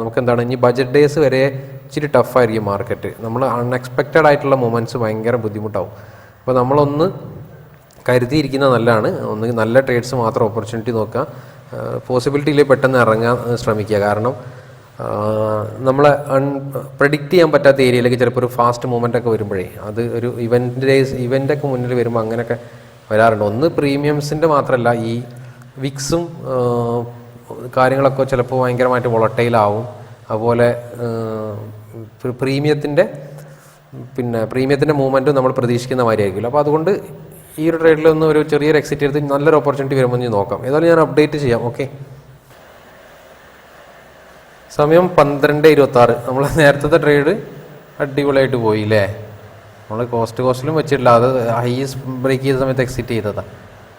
നമുക്ക് എന്താണ് ഇനി ബജറ്റ് ഡേയ്സ് വരെ ഇച്ചിരി ടഫായിരിക്കും മാർക്കറ്റ് നമ്മൾ അൺഎക്സ്പെക്റ്റഡ് ആയിട്ടുള്ള മൊമെന്റ്സ് ഭയങ്കര ബുദ്ധിമുട്ടാവും. അപ്പോൾ നമ്മളൊന്ന് കരുതിയിരിക്കുന്നത് നല്ലതാണ്. ഒന്ന് നല്ല ട്രേഡ്സ് മാത്രം ഓപ്പർച്യൂണിറ്റി നോക്കുക. പോസിബിലിറ്റിയിൽ പെട്ടെന്ന് ഇറങ്ങാൻ ശ്രമിക്കുക. കാരണം നമ്മളെ അൺ പ്രഡിക്റ്റ് ചെയ്യാൻ പറ്റാത്ത ഏരിയയിലേക്ക് ചിലപ്പോൾ ഒരു ഫാസ്റ്റ് മൂവ്മെന്റ് ഒക്കെ വരുമ്പോഴേ അത് ഒരു ഇവന്റ് ഇവന്റൊക്കെ മുന്നിൽ വരുമ്പോൾ അങ്ങനെയൊക്കെ വരാറുണ്ട്. ഒന്ന് പ്രീമിയംസിന്റെ മാത്രമല്ല ഈ വിക്സും കാര്യങ്ങളൊക്കെ ചിലപ്പോൾ ഭയങ്കരമായിട്ട് വൊളട്ടൈലാവും അതുപോലെ പ്രീമിയത്തിന്റെ പിന്നെ പ്രീമിയത്തിന്റെ മൂവ്മെന്റും നമ്മൾ പ്രതീക്ഷിക്കുന്ന മാതിരിയായിരിക്കില്ല. അപ്പോൾ അതുകൊണ്ട് ഈ ഒരു ട്രേഡിൽ ഒന്ന് ഒരു ചെറിയൊരു എക്സിറ്റ് എടുത്ത് നല്ലൊരു ഓപ്പർച്യൂണിറ്റി വരുമ്പോൾ ഇനി നോക്കാം. ഏതായാലും ഞാൻ അപ്ഡേറ്റ് ചെയ്യാം ഓക്കെ സമയം പന്ത്രണ്ട് ഇരുപത്തി ആറ് നമ്മൾ നേരത്തെ ട്രേഡ് അടിപൊളിയായിട്ട് പോയി അല്ലേ നമ്മൾ കോസ്റ്റ് കോസ്റ്റിലും വെച്ചിട്ടില്ല. അത് ഹൈയസ്റ്റ് ബ്രേക്ക് ചെയ്ത സമയത്ത് എക്സിറ്റ് ചെയ്തതാണ്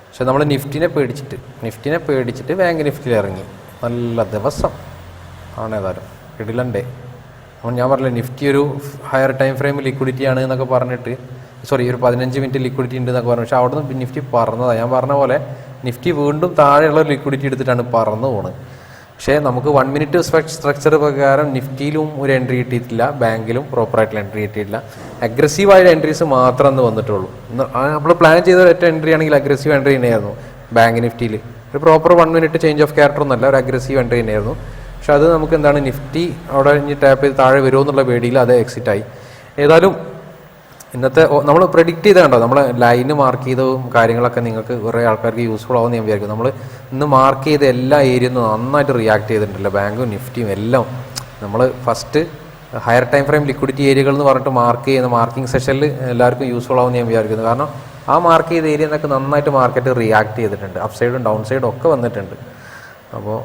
പക്ഷെ നമ്മൾ നിഫ്റ്റിനെ പേടിച്ചിട്ട് നിഫ്റ്റിനെ പേടിച്ചിട്ട് ബാങ്ക് നിഫ്റ്റിയിൽ ഇറങ്ങി. നല്ല ദിവസം. ആണ് ഏതായാലും. ഇടിലണ്ടേ അപ്പം ഞാൻ പറഞ്ഞില്ലേ നിഫ്റ്റി ഒരു ഹയർ ടൈം ഫ്രെയിം ലിക്വിഡിറ്റി ആണ് എന്നൊക്കെ പറഞ്ഞിട്ട് സോറി ഒരു പതിനഞ്ച് മിനിറ്റ് ലിക്വിഡിറ്റി ഉണ്ട് എന്നൊക്കെ പറഞ്ഞു. പക്ഷെ അവിടെ നിന്ന് നിഫ്റ്റി പറന്നതാണ് ഞാൻ പറഞ്ഞ പോലെ നിഫ്റ്റി വീണ്ടും താഴെയുള്ള ലിക്വിഡിറ്റി എടുത്തിട്ടാണ് പറന്നു പോകുന്നത് പക്ഷേ നമുക്ക് വൺ മിനിറ്റ് സ്ട്രക്ചർ പ്രകാരം നിഫ്റ്റിയിലും ഒരു എൻട്രി കിട്ടിയിട്ടില്ല ബാങ്കിലും പ്രോപ്പറായിട്ടുള്ള എൻട്രി കിട്ടിയിട്ടില്ല. അഗ്രസീവായ എൻട്രീസ് മാത്രം അന്ന് വന്നിട്ടുള്ളൂ. നമ്മൾ പ്ലാൻ ചെയ്ത ഒറ്റ എൻട്രി ആണെങ്കിൽ അഗ്രസീവ് എൻട്രി തന്നെയായിരുന്നു ബാങ്ക് നിഫ്റ്റിയിൽ ഒരു proper one minute change of character ഒന്നല്ല ഒരു അഗ്രസീവ് എൻട്രി തന്നെയായിരുന്നു. പക്ഷെ അത് നമുക്ക് എന്താണ് നിഫ്റ്റി അവിടെ ഇനി ടാപ്പ് ചെയ്ത് താഴെ വരുമോ എന്നുള്ള പേടിയിൽ അത് എക്സിറ്റ് ആയി. ഏതായാലും ഇന്നത്തെ നമ്മൾ പ്രെഡിക്റ്റ് ചെയ്ത കണ്ടോ? നമ്മൾ ലൈന് മാർക്ക് ചെയ്തതും കാര്യങ്ങളൊക്കെ നിങ്ങൾക്ക് കുറേ ആൾക്കാർക്ക് യൂസ്ഫുൾ ആവുമെന്ന് ഞാൻ വിചാരിക്കും നമ്മൾ ഇന്ന് മാർക്ക് ചെയ്ത എല്ലാ ഏരിയയും നന്നായിട്ട് റിയാക്ട് ചെയ്തിട്ടുണ്ടല്ലോ. ബാങ്കും നിഫ്റ്റിയും എല്ലാം. നമ്മൾ first higher time frame liquidity ഏരിയകൾ എന്ന് പറഞ്ഞിട്ട് മാർക്ക് ചെയ്യുന്ന മാർക്കിംഗ് സെഷനിൽ എല്ലാവർക്കും യൂസ്ഫുൾ ആവുമെന്ന് ഞാൻ വിചാരിക്കുന്നു. കാരണം ആ മാർക്ക് ചെയ്ത ഏരിയ എന്നൊക്കെ നന്നായിട്ട് മാർക്കറ്റ് റിയാക്ട് ചെയ്തിട്ടുണ്ട്. അപ്സൈഡും ഡൗൺ സൈഡും ഒക്കെ വന്നിട്ടുണ്ട്. അപ്പോൾ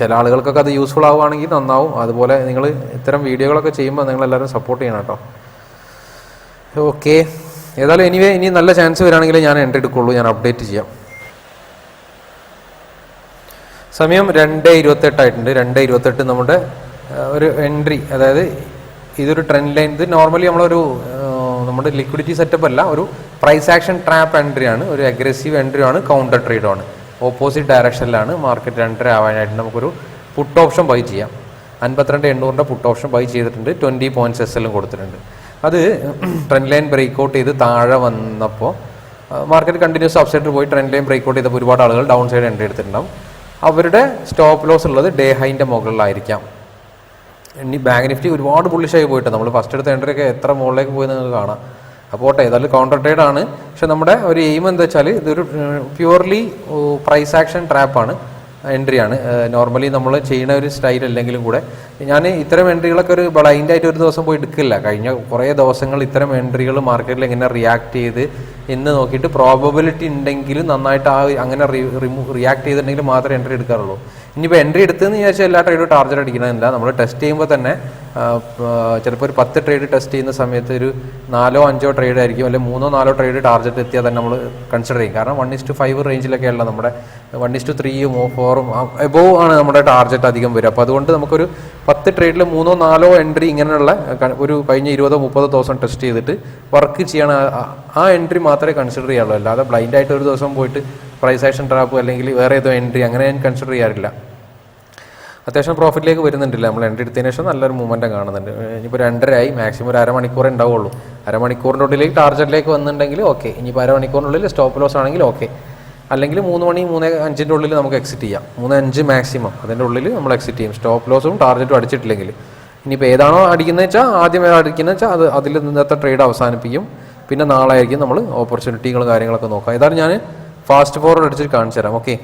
ചില ആളുകൾക്കൊക്കെ അത് യൂസ്ഫുൾ ആവുകയാണെങ്കിൽ നന്നാവും. അതുപോലെ നിങ്ങൾ ഇത്തരം വീഡിയോകളൊക്കെ ചെയ്യുമ്പോൾ നിങ്ങളെല്ലാവരും സപ്പോർട്ട് ചെയ്യണം കേട്ടോ. ഓക്കെ ഏതായാലും എനിവേ ഇനി നല്ല ചാൻസ് വരികയാണെങ്കിൽ ഞാൻ എൻട്രി എടുക്കുള്ളൂ. ഞാൻ അപ്ഡേറ്റ് ചെയ്യാം. സമയം രണ്ട് ഇരുപത്തെട്ടായിട്ടുണ്ട് രണ്ട് ഇരുപത്തെട്ട് നമ്മുടെ ഒരു എൻട്രി അതായത് ഇതൊരു ട്രെൻഡ് ലൈൻ ഇത് നോർമലി നമ്മളൊരു നമ്മുടെ ലിക്വിഡിറ്റി സെറ്റപ്പ് അല്ല. ഒരു പ്രൈസ് ആക്ഷൻ ട്രാപ്പ് എൻട്രി ആണ്. ഒരു അഗ്രസീവ് എൻട്രി ആണ്. കൗണ്ടർ ട്രേഡ് ആണ്. ഓപ്പോസിറ്റ് ഡയറക്ഷനിലാണ് മാർക്കറ്റ് എൻട്രി ആവാനായിട്ട് നമുക്കൊരു പുട്ട് ഓപ്ഷൻ ബൈ ചെയ്യാം. അൻപത്തിരണ്ട് എണ്ണൂറിന്റെ പുട്ട് ഓപ്ഷൻ ബൈ ചെയ്തിട്ടുണ്ട്. ട്വന്റി പോയിന്റ്സ് എസ് എല്ലും കൊടുത്തിട്ടുണ്ട്. അത് ട്രെൻഡ് ലൈൻ ബ്രേക്ക് ഔട്ട് ചെയ്ത് താഴെ വന്നപ്പോൾ മാർക്കറ്റ് കണ്ടിന്യൂസ് അപ്സൈഡിൽ പോയി ട്രെൻഡ് ലൈൻ ബ്രേക്ക് ഔട്ട് ചെയ്തപ്പോൾ ഒരുപാട് ആളുകൾ ഡൗൺ സൈഡ് എൻട്രി എടുത്തിട്ടുണ്ടാവും. അവരുടെ സ്റ്റോപ്പ് ലോസ് ഉള്ളത് ഡേ ഹൈന്റെ മുകളിലായിരിക്കാം. ഇനി ബാങ്ക് നിഫ്റ്റി ഒരുപാട് പുള്ളിഷായി പോയിട്ട് നമ്മൾ ഫസ്റ്റ് എടുത്ത എൻട്രി ഒക്കെ എത്ര മുകളിലേക്ക് പോയി നിങ്ങൾക്ക് കാണാം. അപ്പോൾ ഓട്ടെ ഏതായാലും കൗണ്ടർ ട്രേഡ് ആണ്. പക്ഷെ നമ്മുടെ ഒരു എയിം എന്താ വെച്ചാൽ ഇതൊരു പ്യുവർലി പ്രൈസ് ആക്ഷൻ ട്രാപ്പാണ് എൻട്രി ആണ്. നോർമലി നമ്മൾ ചെയ്യുന്ന ഒരു സ്റ്റൈൽ അല്ലെങ്കിലും കൂടെ ഞാൻ ഇത്തരം എൻട്രികളൊക്കെ ഒരു ബ്ലൈൻഡായിട്ട് ഒരു ദിവസം പോയി എടുക്കില്ല. കഴിഞ്ഞ കുറേ ദിവസങ്ങൾ ഇത്തരം എൻട്രികൾ മാർക്കറ്റിൽ എങ്ങനെ റിയാക്ട് ചെയ്ത് എന്ന് നോക്കിയിട്ട് പ്രോബബിലിറ്റി ഉണ്ടെങ്കിലും നന്നായിട്ട് ആ അങ്ങനെ റിയാക്ട് ചെയ്തിട്ടുണ്ടെങ്കിൽ മാത്രമേ എൻട്രി എടുക്കാറുള്ളൂ. ഇനിയിപ്പോൾ എൻട്രി എടുത്തെന്ന് വിചാരിച്ചാൽ എല്ലാ ട്രേഡും ടാർജറ്റ് അടിക്കണമെന്നില്ല നമ്മൾ ടെസ്റ്റ് ചെയ്യുമ്പോൾ തന്നെ ചിലപ്പോൾ ഒരു പത്ത് ട്രേഡ് ടെസ്റ്റ് ചെയ്യുന്ന സമയത്ത് ഒരു നാലോ അഞ്ചോ ട്രേഡ് ആയിരിക്കും അല്ലെങ്കിൽ മൂന്നോ നാലോ ട്രേഡ് ടാർജറ്റ് എത്തിയാൽ തന്നെ നമ്മൾ കൺസിഡർ ചെയ്യും. കാരണം വൺ ഇസ് ടു ഫൈവ് റേഞ്ചിലൊക്കെയുള്ള നമ്മുടെ വൺ ഇസ് ടു ത്രീയും ഫോറും എബോവ് ആണ് നമ്മുടെ ടാർജറ്റ് അധികം വരും അപ്പോൾ അതുകൊണ്ട് നമുക്കൊരു പത്ത് ട്രേഡിൽ മൂന്നോ നാലോ എൻട്രി ഇങ്ങനെയുള്ള ഒരു കഴിഞ്ഞ ഇരുപതോ മുപ്പതോ ദിവസം ടെസ്റ്റ് ചെയ്തിട്ട് വർക്ക് ചെയ്യണ ആ- ആ എൻട്രി മാത്രമേ കൺസിഡർ ചെയ്യാറുള്ളൂ. അല്ലാതെ ബ്ലൈൻഡായിട്ട് ഒരു ദിവസം പോയിട്ട് പ്രൈസ് ആക്ഷൻ ട്രാപ്പ് അല്ലെങ്കിൽ വേറെ ഏതോ എൻട്രി അങ്ങനെ ഞാൻ കൺസിഡർ ചെയ്യാറില്ല. അത്യാവശ്യം പ്രോഫിറ്റിലേക്ക് വരുന്നുണ്ടല്ലോ? നമ്മൾ എൻട്രി എടുത്തതിന് ശേഷം നല്ലൊരു മൂവ്മെന്റ് കാണുന്നുണ്ട്. ഇനിയിപ്പോൾ രണ്ടരയായി മാക്സിമം ഒരു അരമണിക്കൂറേ ഉണ്ടാവുള്ളൂ. അരമണിക്കൂറിന്റെ ഉള്ളിലേക്ക് ടാർജറ്റിലേക്ക് വന്നിട്ടുണ്ടെങ്കിൽ ഓക്കെ ഇനിയിപ്പോൾ അരമണിക്കൂറിനുള്ളിൽ സ്റ്റോപ്പ് ലോസ് ആണെങ്കിൽ ഓക്കെ അല്ലെങ്കിൽ മൂന്ന് മണി മൂന്ന് അഞ്ചിന്റെ ഉള്ളിൽ നമുക്ക് എക്സിറ്റ് ചെയ്യാം. മൂന്ന് അഞ്ച് മാക്സിമം അതിന്റെ ഉള്ളിൽ നമ്മൾ എക്സിറ്റ് ചെയ്യും. സ്റ്റോപ്പ് ലോസും ടാർജറ്റും അടിച്ചിട്ടില്ലെങ്കിൽ. ഇനിയിപ്പോൾ ഏതാണോ അടിക്കുന്നത് വെച്ചാൽ ആദ്യം ഏതാ അടിക്കുന്നത് വെച്ചാൽ അത് അതിൽ നിന്നത്തെ ട്രേഡ് അവസാനിപ്പിക്കും. പിന്നെ നാളെ ആയിരിക്കും നമ്മൾ ഓപ്പർച്യൂണിറ്റികളും കാര്യങ്ങളൊക്കെ നോക്കാം ഏതായാലും ഞാൻ ഫാസ്റ്റ് ഫോർവേഡ് അടിച്ചിട്ട് കാണിച്ചു തരാം. ഓക്കെ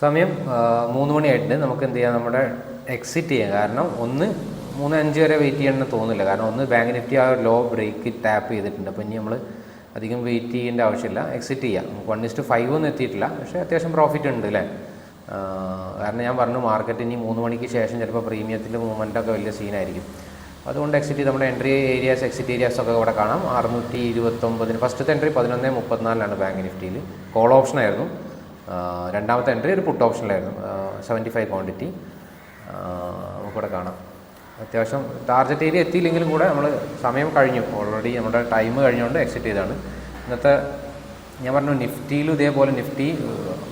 സമയം മൂന്ന് മൂന്ന് മണിയായിട്ടുണ്ട് നമുക്ക് എന്ത് ചെയ്യാം? നമ്മുടെ എക്സിറ്റ് ചെയ്യാം. കാരണം ഒന്ന് മൂന്ന് അഞ്ച് വരെ വെയിറ്റ് ചെയ്യണമെന്ന് തോന്നുന്നില്ല. കാരണം ഒന്ന് ബാങ്ക് നിഫ്റ്റി ആ ലോ ബ്രേക്ക് ടാപ്പ് ചെയ്തിട്ടുണ്ട്. അപ്പോൾ ഇനി നമ്മൾ അധികം വെയിറ്റ് ചെയ്യേണ്ട ആവശ്യമില്ല. എക്സിറ്റ് ചെയ്യാം. നമുക്ക് വൺ ഇസ്റ്റ് ഫൈവ് ഒന്നും എത്തിയിട്ടില്ല. പക്ഷേ അത്യാവശ്യം പ്രോഫിറ്റ് ഉണ്ട് അല്ലേ? കാരണം ഞാൻ പറഞ്ഞു മാർക്കറ്റ് ഇനി മൂന്ന് മണിക്ക് ശേഷം ചിലപ്പോൾ പ്രീമിയത്തിന്റെ മൂവ്മെന്റൊക്കെ വലിയ സീനായിരിക്കും അതുകൊണ്ട് എക്സിറ്റ് നമ്മുടെ എൻട്രി ഏരിയാസ് എക്സിറ്റ് ഏരിയാസ് ഒക്കെ ഇവിടെ കാണാം. അറുന്നൂറ്റി ഇരുപത്തൊമ്പതിന് ഫസ്റ്റത്തെ എൻട്രി പതിനൊന്ന് മുപ്പത്തിനാലിലാണ് ബാങ്ക് നിഫ്റ്റിയിൽ കോൾ ആ, രണ്ടാമത്തെ എൻട്രി ഒരു പുട്ട് ഓപ്ഷനിലായിരുന്നു സെവന്റി ഫൈവ് ക്വാണ്ടിറ്റി നമുക്കിവിടെ കാണാം. അത്യാവശ്യം ടാർജറ്റ് ഏരിയ എത്തിയില്ലെങ്കിലും കൂടെ നമ്മൾ സമയം കഴിഞ്ഞു. ഓൾറെഡി നമ്മുടെ ടൈം കഴിഞ്ഞുകൊണ്ട് എക്സിറ്റ് ചെയ്താണ് ഇന്നത്തെ ഞാൻ പറഞ്ഞു നിഫ്റ്റിയിലും ഇതേപോലെ നിഫ്റ്റി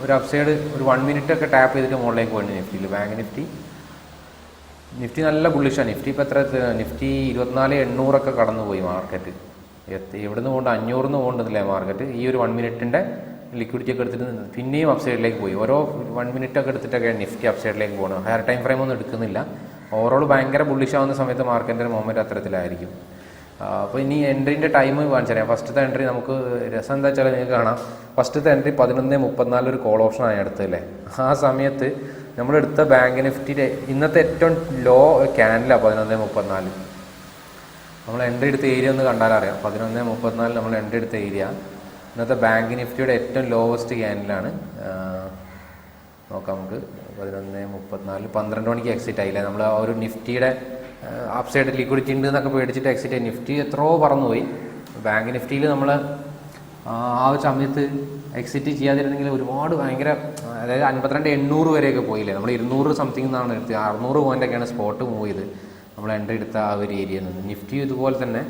ഒരു അപ്സൈഡ് ഒരു വൺ മിനിറ്റ് ഒക്കെ ടാപ്പ് ചെയ്തിട്ട് മുകളിലേക്ക് പോയി നിഫ്റ്റിയിൽ. Bank Nifty. നിഫ്റ്റി നല്ല ബുള്ളിഷാണ് നിഫ്റ്റി. ഇപ്പോൾ എത്ര നിഫ്റ്റി ഇരുപത്തിനാല് എണ്ണൂറൊക്കെ കടന്നുപോയി മാർക്കറ്റ് എത്തി പോകേണ്ട അഞ്ഞൂറിൽ നിന്ന് പോകേണ്ടതില്ലേ മാർക്കറ്റ് ഈ ഒരു വൺ മിനിറ്റിന്റെ ലിക്വിഡിറ്റി ഒക്കെ എടുത്തിട്ട് പിന്നെയും അപ്സൈഡിലേക്ക് പോയി. ഓരോ വൺ മിനിറ്റ് ഒക്കെ എടുത്തിട്ടൊക്കെയാണ് നിഫ്റ്റി അപ്സൈഡിലേക്ക് പോകുന്നത് ഹയർ ടൈം ഫ്രെയിം ഒന്നും എടുക്കുന്നില്ല. ഓവറോൾ ഭയങ്കര ബുള്ളിഷ് ആവുന്ന സമയത്ത് മാർക്കറ്റിന്റെ മൊമെന്റ് അത്തരത്തിലായിരിക്കും. അപ്പോൾ ഇനി എൻട്രീന്റെ ടൈം കാണിച്ചു തരാം ഫസ്റ്റത്തെ എൻട്രി നമുക്ക് രസം എന്താ വെച്ചാൽ നിങ്ങൾക്ക് കാണാം. ഫസ്റ്റത്തെ എൻട്രി പതിനൊന്ന് മുപ്പത്തിനാല് ഒരു കോൾ ഓപ്ഷനാണ് എടുത്തല്ലേ ആ സമയത്ത് നമ്മളെടുത്ത ബാങ്ക് നിഫ്റ്റിയുടെ ഇന്നത്തെ ഏറ്റവും ലോ ക്യാൻഡിലാണ് പതിനൊന്ന് മുപ്പത്തിനാല്. നമ്മൾ എൻട്രി എടുത്ത ഏരിയ ഒന്ന് കണ്ടാലറിയാം. പതിനൊന്ന് മുപ്പത്തിനാല് നമ്മൾ എൻട്രി എടുത്ത ഏരിയ ഇന്നത്തെ ബാങ്ക് നിഫ്റ്റിയുടെ ഏറ്റവും ലോവസ്റ്റ് ക്യാൻഡിലാണ് നോക്കാം നമുക്ക്. പതിനൊന്ന് മുപ്പത്തിനാല് പന്ത്രണ്ട് മണിക്ക് എക്സിറ്റ് ആയില്ല? നമ്മൾ ആ ഒരു നിഫ്റ്റിയുടെ അപ് സൈഡ് ലിക്വിഡിറ്റി ഉണ്ട് എന്നൊക്കെ പേടിച്ചിട്ട് എക്സിറ്റ് ആയി. നിഫ്റ്റി എത്രയോ പറന്നുപോയി. ബാങ്ക് നിഫ്റ്റിയിൽ നമ്മൾ ആ ഒരു സമയത്ത് എക്സിറ്റ് ചെയ്യാതിരുന്നെങ്കിൽ ഒരുപാട് ഭയങ്കര അതായത് അൻപത്തിരണ്ട് എണ്ണൂറ് വരെയൊക്കെ പോയില്ലേ? നമ്മൾ ഇരുന്നൂറ് സംതിങ് എന്നാണ് എടുത്തത്. അറുന്നൂറ് പോയിന്റൊക്കെയാണ് സ്പോട്ട് മൂവ് ചെയ്ത്. നമ്മൾ എന്റർ എടുത്ത ആ ഒരു ഏരിയയിൽ നിന്ന് നിഫ്റ്റി ഇതുപോലെ തന്നെ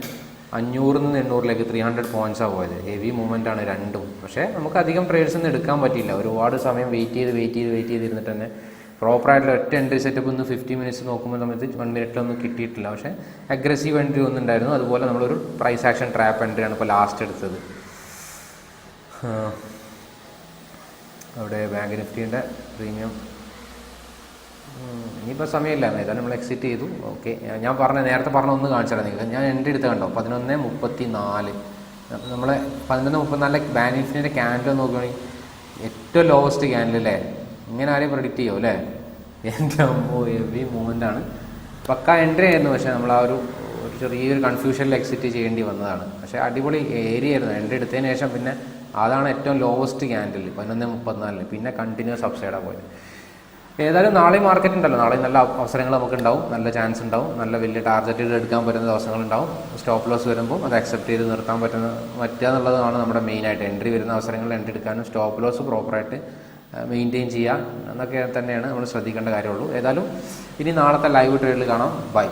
അഞ്ഞൂറിൽ നിന്ന് എണ്ണൂറിലേക്ക് ത്രീ ഹൺഡ്രഡ് പോയിന്റ്സാണ് പോയത്. ഹെവി മൂവ്മെന്റ് ആണ് രണ്ടും. പക്ഷേ നമുക്ക് അധികം ട്രേഡ്സ് ഒന്നും എടുക്കാൻ പറ്റിയില്ല. ഒരുപാട് സമയം വെയിറ്റ് ചെയ്ത് വെയിറ്റ് ചെയ്ത് വെയിറ്റ് ചെയ്തിരുന്നിട്ട് തന്നെ പ്രോപ്പറായിട്ടുള്ള ഒറ്റ എൻട്രി സെറ്റപ്പ് ഒന്ന് ഫിഫ്റ്റി മിനിറ്റ്സ് നോക്കുമ്പോൾ സമയത്ത് വൺ മിനിറ്റിലൊന്നും കിട്ടിയിട്ടില്ല. പക്ഷേ അഗ്രസീവ് എൻട്രി ഒന്നുണ്ടായിരുന്നു അതുപോലെ നമ്മളൊരു പ്രൈസ് ആക്ഷൻ ട്രാപ്പ് എൻട്രിയാണ് ഇപ്പോൾ ലാസ്റ്റ് എടുത്തത്. അവിടെ ബാങ്ക് നിഫ്റ്റിന്റെ പ്രീമിയം ഇനിയിപ്പോൾ സമയമില്ല. ഏതായാലും നമ്മൾ എക്സിറ്റ് ചെയ്തു. ഓക്കെ ഞാൻ പറഞ്ഞ നേരത്തെ പറഞ്ഞ ഒന്ന് കാണിച്ചാൽ നിങ്ങൾക്ക് ഞാൻ എന്റെ അടുത്ത് കണ്ടോ? പതിനൊന്ന് മുപ്പത്തി നാല് അപ്പം നമ്മളെ പതിനൊന്ന് മുപ്പത്തിനാലിലെ ബാനിഫിന്റെ ക്യാൻഡിൽ നോക്കുകയാണെങ്കിൽ ഏറ്റവും ലോവസ്റ്റ് ക്യാൻഡിൽ അല്ലേ? ഇങ്ങനെ ആരെയും പ്രൊഡിക്റ്റ് ചെയ്യുമോ അല്ലേ? എന്റെ അമ്മോ എവി മൂവ്മെന്റ് ആണ്. പക്ക എൻട്രി ആയിരുന്നു. പക്ഷേ നമ്മൾ ആ ഒരു ഒരു ചെറിയൊരു കൺഫ്യൂഷനിൽ എക്സിറ്റ് ചെയ്യേണ്ടി വന്നതാണ്. പക്ഷേ അടിപൊളി ഏരിയ ആയിരുന്നു. എന്റെ എടുത്തതിന് ശേഷം പിന്നെ അതാണ് ഏറ്റവും ലോവസ്റ്റ് ക്യാൻഡിൽ പതിനൊന്ന് മുപ്പത്തിനാലിൽ പിന്നെ കണ്ടിന്യൂസ് അപ്സൈഡാണ് പോയത്. ഏതായാലും നാളെ മാർക്കറ്റ് ഉണ്ടല്ലോ. നാളെ നല്ല അവസരങ്ങൾ നമുക്ക് ഉണ്ടാവും നല്ല ചാൻസ് ഉണ്ടാവും. നല്ല വലിയ ടാർഗറ്റുകൾ എടുക്കാൻ പറ്റുന്ന ദിവസങ്ങളുണ്ടാവും സ്റ്റോപ്പ് ലോസ് വരുമ്പോൾ അത് അക്സെപ്റ്റ് ചെയ്ത് നിർത്താൻ പറ്റുന്ന പറ്റുക എന്നുള്ളതാണ് നമ്മുടെ മെയിനായിട്ട് എൻട്രി വരുന്ന അവസരങ്ങൾ എൻട്രി എടുക്കാനും സ്റ്റോപ്പ് ലോസ് പ്രോപ്പറായിട്ട് മെയിന്റെയിൻ ചെയ്യുക എന്നൊക്കെ തന്നെയാണ് നമ്മൾ ശ്രദ്ധിക്കേണ്ട കാര്യമുള്ളൂ. ഏതായാലും ഇനി നാളത്തെ ലൈവ് ട്രേഡിൽ കാണാം. ബൈ